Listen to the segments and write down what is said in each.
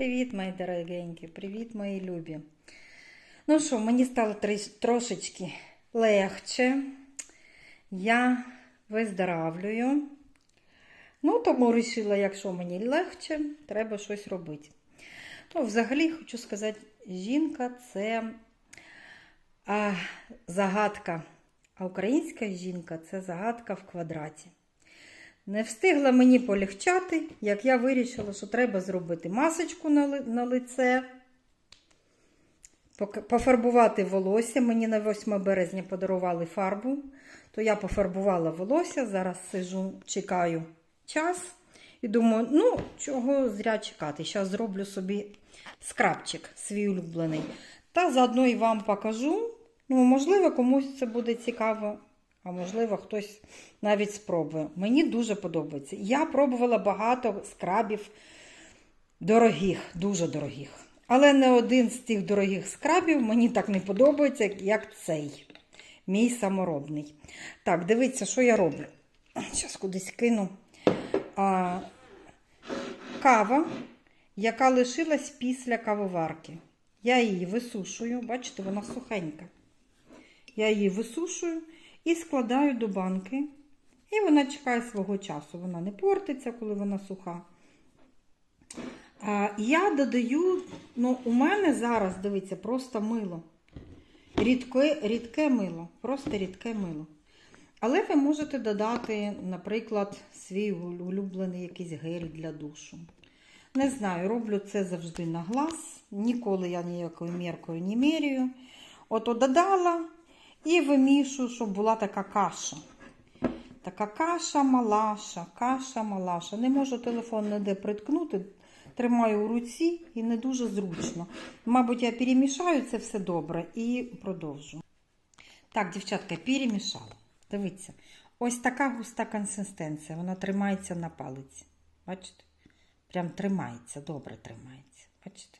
Привіт, мої дорогенькі, привіт, мої любі. Ну що, мені стало трошечки легше. Я виздоравлюю. Ну, тому вирішила, якщо мені легше, треба щось робити. Ну, взагалі, хочу сказати, жінка це а, загадка. А українська жінка це загадка в квадраті. Не встигла мені полегчати, як я вирішила, що треба зробити масочку на, лице, пофарбувати волосся. Мені на 8 березня подарували фарбу, то я пофарбувала волосся. Зараз сижу, чекаю час і думаю, ну, чого зря чекати. Зараз зроблю собі скрабчик свій улюблений. Та заодно і вам покажу. Ну, можливо, комусь це буде цікаво, а можливо, хтось навіть спробує. Мені дуже подобається. Я пробувала багато скрабів дорогих, дуже дорогих. Але не один з тих дорогих скрабів мені так не подобається, як цей. Мій саморобний. Так, дивіться, що я роблю. Зараз кудись кину. А, кава, яка лишилась після кавоварки. Я її висушую, бачите, вона сухенька. Я її висушую і складаю до банки. І вона чекає свого часу. Вона не портиться, коли вона суха. Я додаю, ну, у мене зараз, дивіться, просто мило. Рідке, рідке мило, просто рідке мило. Але ви можете додати, наприклад, свій улюблений якийсь гель для душу. Не знаю, роблю це завжди на глаз. Ніколи я ніякою міркою не міряю. Ото додала і вимішую, щоб була така каша. Така каша малаша, каша малаша. Не можу телефон ніде приткнути, тримаю у руці і не дуже зручно. Мабуть, я перемішаю це все добре і продовжу. Так, дівчатка, перемішала. Дивіться, ось така густа консистенція, вона тримається на палиці. Бачите? Прям тримається, добре тримається. Бачите?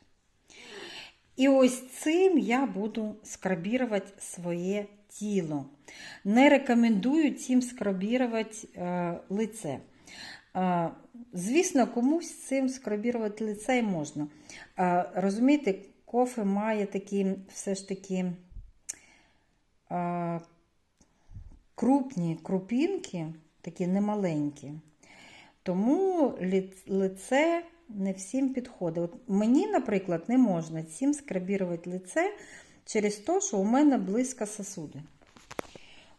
І ось цим я буду скрабірувати своє тіло. Не рекомендую цим скрабірувати е, лице. Е, звісно, комусь цим скрабірувати лице можна. Е, розумієте, кофе має такі все ж таки е, крупні крупінки, такі немаленькі. Тому лице не всім підходить. От мені, наприклад, не можна цим скрабірувати лице через те, що у мене близько сосуди.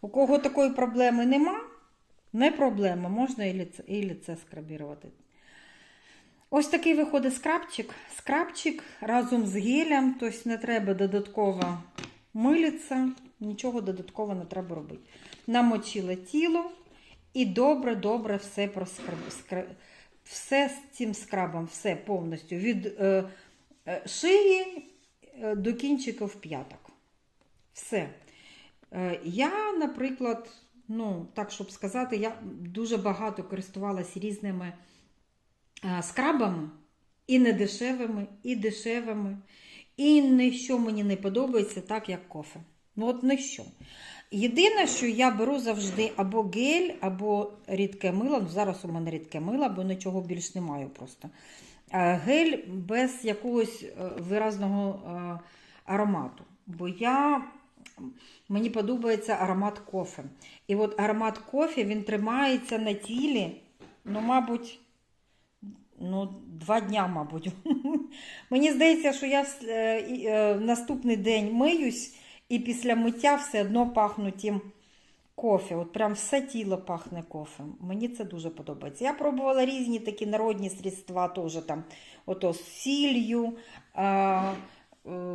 У кого такої проблеми нема, не проблема, можна і лице, і лице скрабірувати. Ось такий виходить скрабчик. Скрабчик разом з гелем, тобто не треба додатково милитися, нічого додатково не треба робити. Намочила тіло і добре-добре все проскраб... все з цим скрабом, все повністю від е, е, шиї е, до кінчиків п'яток. Все. Е, я, наприклад, ну, так щоб сказати, я дуже багато користувалася різними е, скрабами, і недешевими, і дешевими. І ніщо мені не подобається, так як кофе. Ну, от ніщо. Єдине, що я беру завжди або гель, або рідке мило. Ну, зараз у мене рідке мило, бо нічого більш не маю просто. Е, Гель без якогось е, виразного е, аромату. Бо я, мені подобається аромат кофе. І от аромат кофе він тримається на тілі, ну, мабуть, ну, два дня, мабуть. Мені здається, що я наступний день миюсь, і після миття все одно пахну тим кофе. От прям все тіло пахне кофе. Мені це дуже подобається. Я пробувала різні такі народні средства, теж там, ото з сіллю, е,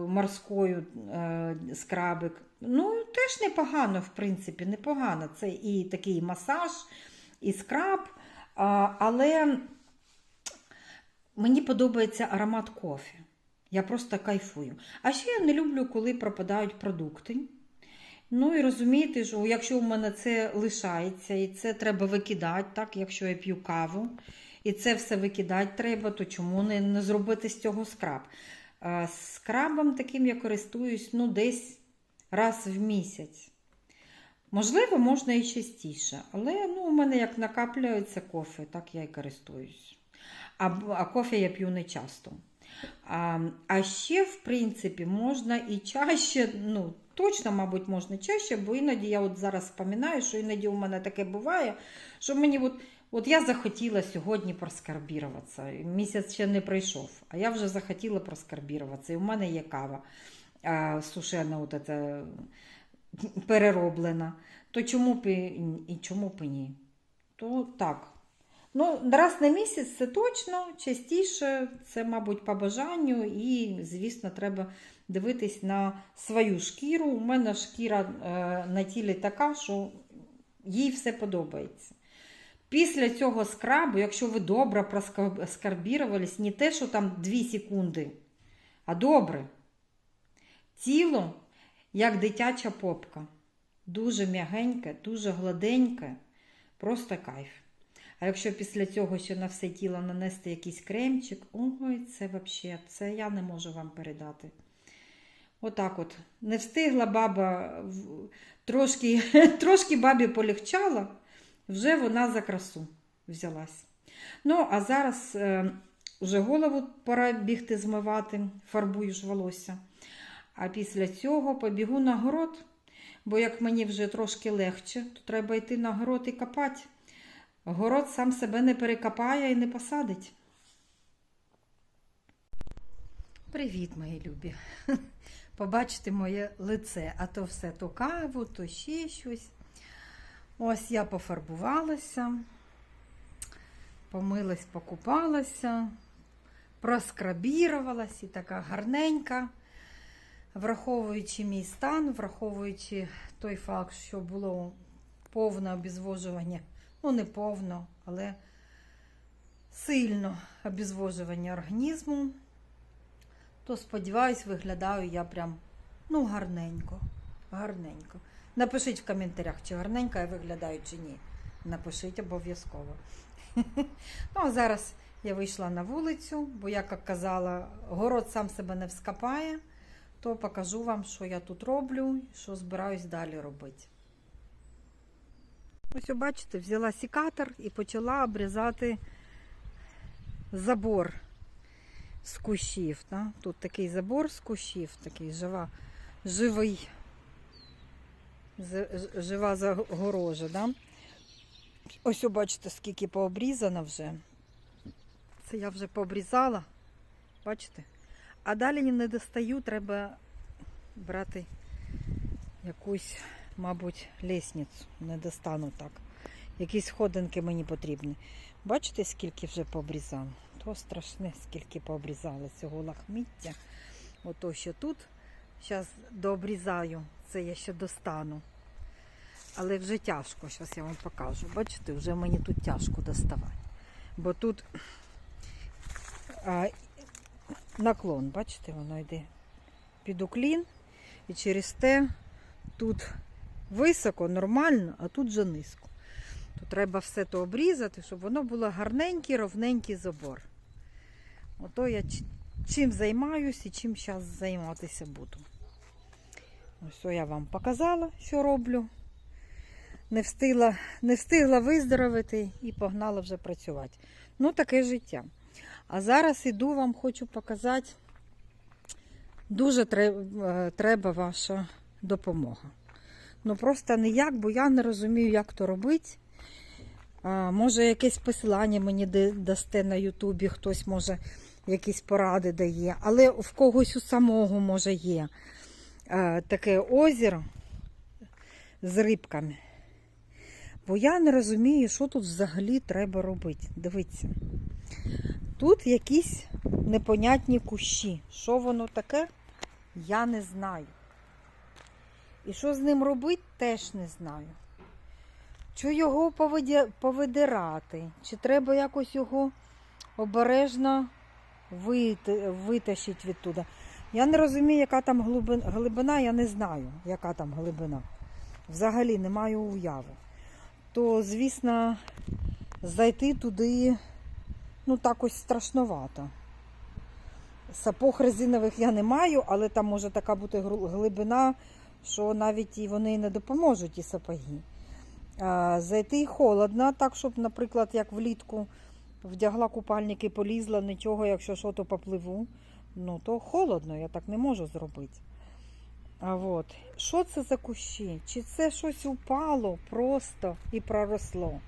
морською е, скрабик. Ну, теж непогано, в принципі, непогано. Це і такий масаж, і скраб. А, але мені подобається аромат кофе. Я просто кайфую. А ще я не люблю, коли пропадають продукти. Ну і розумієте, що якщо у мене це лишається, і це треба викидати, так, якщо я п'ю каву, і це все викидати треба, то чому не, не зробити з цього скраб? А, скрабом таким я користуюсь ну, десь раз в місяць. Можливо, можна і частіше, але ну, у мене як накапляється кофе, так я і користуюсь. А, а кофе я п'ю не часто. А, а ще, в принципі, можна і чаще, ну, точно, мабуть, можна чаще, бо іноді я от зараз вспоминаю, що іноді у мене таке буває, що мені от, от я захотіла сьогодні проскарбіруватися. Місяць ще не пройшов, а я вже захотіла проскарбіруватися. І у мене є кава а, сушена, от це, перероблена. То чому б і, чому б ні? То так. Ну, раз на місяць це точно, частіше це, мабуть, по бажанню, і, звісно, треба дивитись на свою шкіру. У мене шкіра е, на тілі така, що їй все подобається. Після цього скрабу, якщо ви добре проскарбірувались, не те, що там 2 секунди, а добре. Тіло, як дитяча попка. Дуже м'ягеньке, дуже гладеньке, просто кайф. А якщо після цього ще на все тіло нанести якийсь кремчик, ой, це взагалі, це я не можу вам передати. Отак от. Не встигла баба, трошки, трошки бабі полегчала, вже вона за красу взялась. Ну, а зараз е, вже голову пора бігти змивати, фарбую ж волосся. А після цього побігу на город, бо як мені вже трошки легше, то треба йти на город і копати. Город сам себе не перекопає і не посадить. Привіт, мої любі. Побачите моє лице, а то все то каву, то ще щось. Ось я пофарбувалася, помилась, покупалася, проскрабірувалась і така гарненька, враховуючи мій стан, враховуючи той факт, що було повне обезвожування ну не повно, але сильно обезвожування організму, то сподіваюсь, виглядаю я прям ну, гарненько. Гарненько. Напишіть в коментарях, чи гарненько я виглядаю, чи ні. Напишіть обов'язково. Ну, а зараз я вийшла на вулицю, бо, як казала, город сам себе не вскопає, то покажу вам, що я тут роблю, що збираюсь далі робити. Ось, бачите, взяла сікатор і почала обрізати забор з кущів. Да? Тут такий забор з кущів, такий жива, живий, жива загорожа. Да? Ось, бачите, скільки пообрізано вже. Це я вже пообрізала. Бачите? А далі не достаю, треба брати якусь мабуть, лісницю. Не достану так. Якісь сходинки мені потрібні. Бачите, скільки вже пообрізано? То страшне, скільки пообрізали цього лахміття. Ото ще тут. Зараз дообрізаю, це я ще достану. Але вже тяжко, зараз я вам покажу. Бачите, вже мені тут тяжко доставати. Бо тут а, наклон, бачите, воно йде під уклін. І через те тут високо, нормально, а тут вже низько. То треба все то обрізати, щоб воно було гарненький, ровненький забор. Ото я чим займаюся і чим зараз займатися буду. Ось я вам показала, що роблю. Не встигла, не встигла виздоровити і погнала вже працювати. Ну, таке життя. А зараз іду вам хочу показати. Дуже треба, треба ваша допомога. Ну просто ніяк, бо я не розумію, як то робити. А, може, якесь посилання мені дасте на Ютубі, хтось може якісь поради дає, але в когось у самого може є а, таке озеро з рибками. Бо я не розумію, що тут взагалі треба робити. Дивіться. Тут якісь непонятні кущі. Що воно таке, я не знаю. І що з ним робити, теж не знаю. Чи його повидирати, чи треба якось його обережно вит- витащити відтуди. Я не розумію, яка там глибина, я не знаю, яка там глибина. Взагалі не маю уяви. То, звісно, зайти туди, ну, так ось страшновато. Сапог резинових я не маю, але там може така бути глибина, що навіть вони не допоможуть, ті сапоги. Зайти холодно, так, щоб, наприклад, як влітку вдягла купальники, полізла, нічого, якщо що, то попливу. Ну, то холодно, я так не можу зробити. А от, що це за кущі? Чи це щось упало просто і проросло?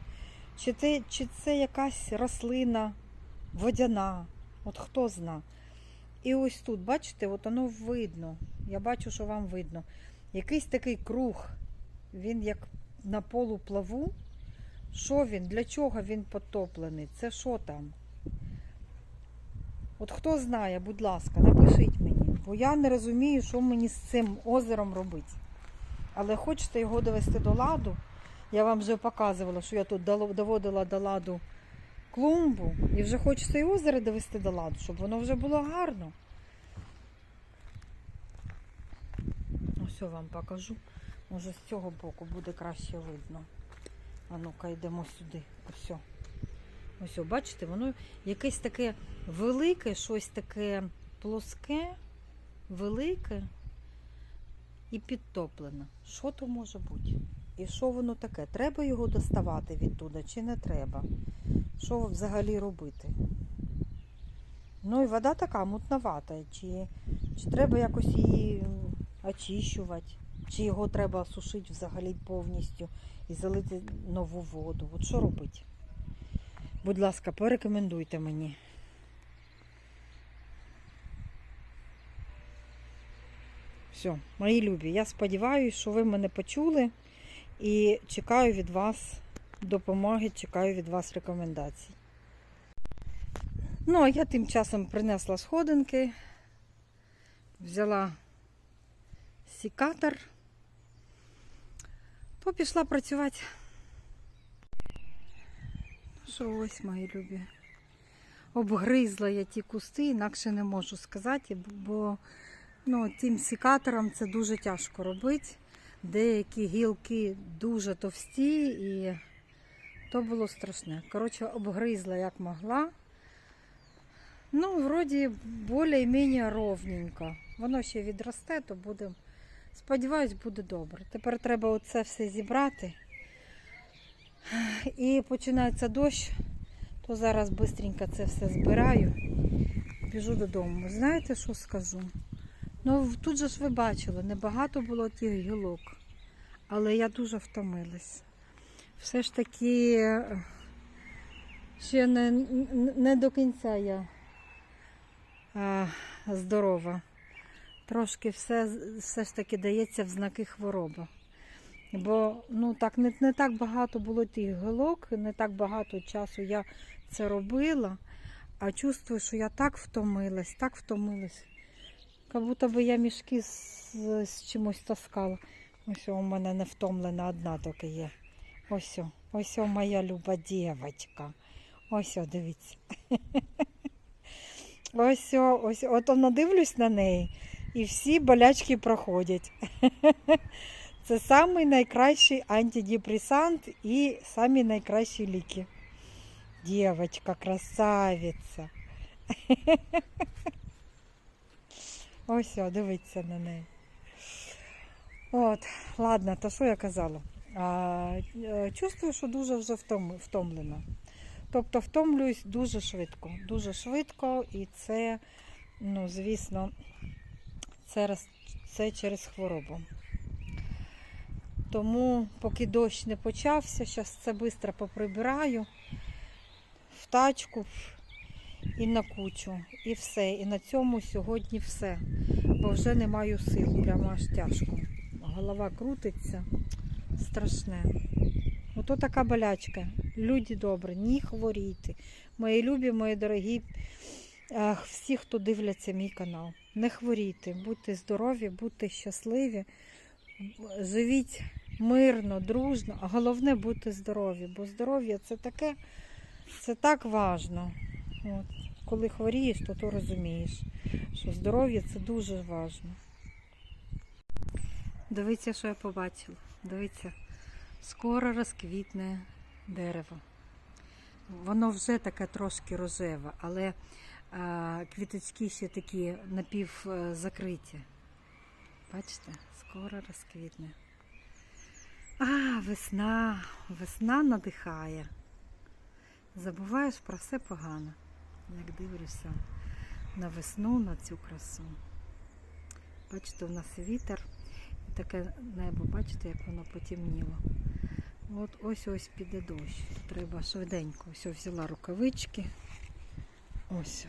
Чи це, чи це якась рослина водяна? От хто зна. І ось тут, бачите, от воно видно. Я бачу, що вам видно. Якийсь такий круг, він як на полу плаву. Що він? Для чого він потоплений? Це що там? От хто знає, будь ласка, напишіть мені, бо я не розумію, що мені з цим озером робити. Але хочете його довести до ладу. Я вам вже показувала, що я тут доводила до ладу клумбу. І вже хочеться і озеро довести до ладу, щоб воно вже було гарно. Ось вам покажу. Може з цього боку буде краще видно. А ну-ка йдемо сюди. Ось. Ось, бачите, воно якесь таке велике, щось таке плоске, велике і підтоплене. Що то може бути? І що воно таке? Треба його доставати відтуди чи не треба? Що взагалі робити? Ну і вода така мутновата. Чи, чи треба якось її очищувати, чи його треба сушити взагалі повністю і залити нову воду. От що робити? Будь ласка, порекомендуйте мені. Все, мої любі, я сподіваюся, що ви мене почули і чекаю від вас допомоги, чекаю від вас рекомендацій. Ну, а я тим часом принесла сходинки, взяла сікатор, то пішла працювати. Ну Що ось, мої любі. Обгризла я ті кусти, інакше не можу сказати, бо ну, тим сікатором це дуже тяжко робити. Деякі гілки дуже товсті і то було страшне. Коротше, обгризла як могла. Ну, вроді, більш-менш ровненько. Воно ще відросте, то буде. Сподіваюсь, буде добре. Тепер треба оце все зібрати. І починається дощ, то зараз швидко це все збираю. Біжу додому. Знаєте, що скажу? Ну, тут же ж ви бачили, небагато було тих гілок, але я дуже втомилась. Все ж таки ще не, не до кінця я а, здорова. Трошки все, все ж таки дається в знаки хвороби. Бо ну, так, не, не так багато було тих гілок, не так багато часу я це робила, а чувствую, що я так втомилась, так втомилась. Як будто би я мішки з, з чимось таскала. Ось у мене не втомлена одна тільки є. Ось, ось моя люба дівчинка. Ось, дивіться. Ось, ось, от вона дивлюсь на неї, і всі болячки проходять. Це самий найкращий антидепресант і самі найкращі ліки. Дівчинка, красавиця. Ось, дивіться на неї. От, ладно, то що я казала? А, е, чувствую, що дуже вже втомлена. Тобто втомлююсь дуже швидко. Дуже швидко, і це, ну, звісно, це, це через хворобу. Тому, поки дощ не почався, зараз це швидко поприбираю в тачку і на кучу. І все. І на цьому сьогодні все. Бо вже не маю сил, прямо аж тяжко. Голова крутиться. Страшне. Ото така болячка. Люди добрі, ні хворійте. Мої любі, мої дорогі, е, всі, хто дивляться мій канал. Не хворійте, будьте здорові, будьте щасливі, живіть мирно, дружно, а головне будьте здорові, бо здоров'я це таке, це так важно. От. Коли хворієш, то то розумієш, що здоров'я це дуже важно. Дивіться, що я побачила. Дивіться, скоро розквітне дерево. Воно вже таке трошки рожеве, але квіточки ще такі напівзакриті. Бачите, скоро розквітне. А, весна, весна надихає. Забуваєш про все погано, як дивишся на весну, на цю красу. Бачите, у нас вітер і таке небо, бачите, як воно потемніло. От ось ось піде дощ. Треба швиденько. Ось взяла рукавички. Ось.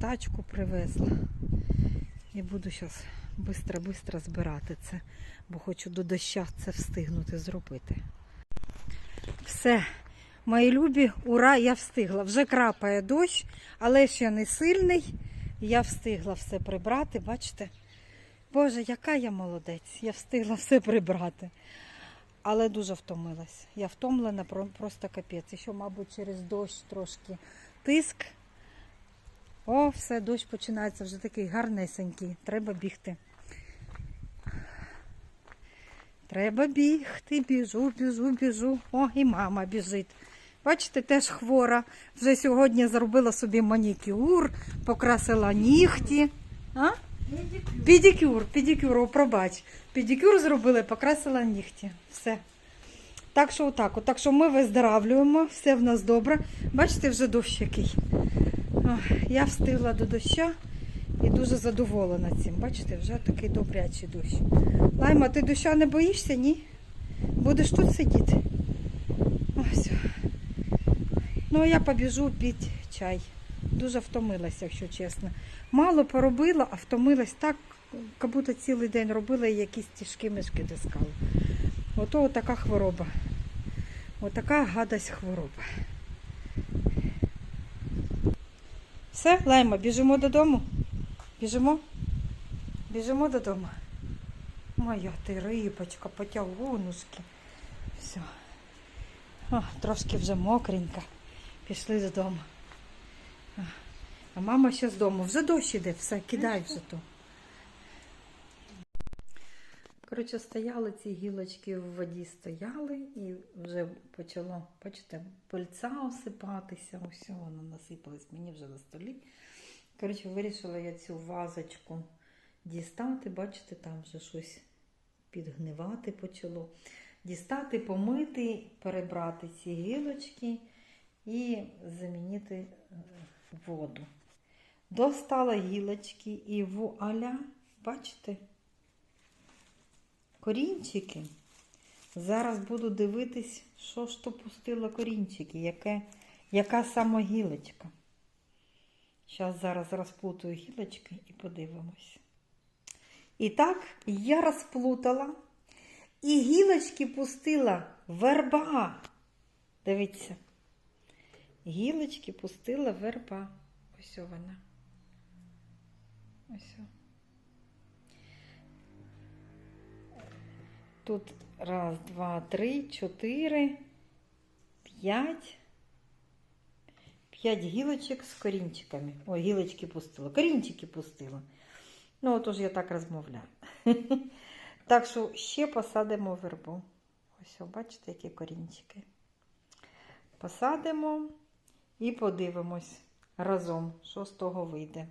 Тачку привезла. І буду зараз швидко-швидко збирати це, бо хочу до доща це встигнути зробити. Все, мої любі, ура, я встигла. Вже крапає дощ, але ще не сильний. Я встигла все прибрати, бачите? Боже, яка я молодець, я встигла все прибрати. Але дуже втомилась. Я втомлена, про- просто капець. І що, мабуть, через дощ трошки тиск. О, все, дощ починається вже такий гарнесенький. Треба бігти. Треба бігти, біжу, біжу, біжу. О, і мама біжить. Бачите, теж хвора. Вже сьогодні зробила собі манікюр, покрасила нігті. А? Педикюр, педикюр, пробач. Педикюр зробили, покрасила нігті. Все. Так що отак, так що ми виздоравлюємо, все в нас добре. Бачите, вже дощ який. Я встигла до доща і дуже задоволена цим. Бачите, вже такий добрячий дощ. Лайма, ти доща не боїшся, ні? Будеш тут сидіти? Ось. Ну, а я побіжу пити чай. Дуже втомилася, якщо чесно. Мало поробила, а втомилась так, як будто цілий день робила і якісь тяжкі мішки дискала. Ото така хвороба. Отака гадость хвороба. Все, Лайма, біжимо додому. Біжимо? Біжимо додому. Моя ти рибочка, потягунушки. Все. О, трошки вже мокренька. Пішли додому. А мама ще з дому. Вже дощ іде, все, кидай вже то. Коротше, стояли ці гілочки в воді стояли і вже почало, бачите, пильця осипатися. Ось воно насипалось мені вже на столі. Коротше, вирішила я цю вазочку дістати. Бачите, там вже щось підгнивати почало. Дістати, помити, перебрати ці гілочки і замінити е, воду. Достала гілочки і вуаля, бачите, корінчики. Зараз буду дивитись, що ж то пустило корінчики, яке, яка саме гілочка. Зараз зараз розплутаю гілочки і подивимось. І так, я розплутала і гілочки пустила верба. Дивіться. Гілочки пустила верба. Ось вона. Ось. Тут раз, два, три, чотири, п'ять. П'ять гілочок з корінчиками. Ой, гілочки пустила. Корінчики пустила. Ну, отож я так розмовляю. Так що ще посадимо вербу. Ось, бачите, які корінчики. Посадимо і подивимось разом, що з того вийде.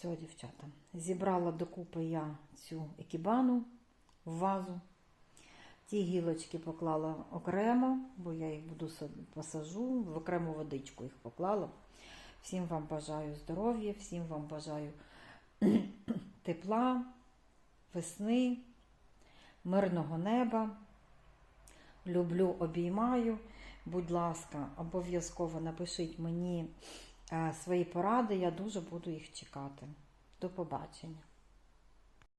Все, дівчата. Зібрала докупи я цю екібану в вазу. Ті гілочки поклала окремо, бо я їх буду посажу, в окрему водичку їх поклала. Всім вам бажаю здоров'я, всім вам бажаю тепла, весни, мирного неба. Люблю, обіймаю. Будь ласка, обов'язково напишіть мені свої поради, я дуже буду їх чекати. До побачення.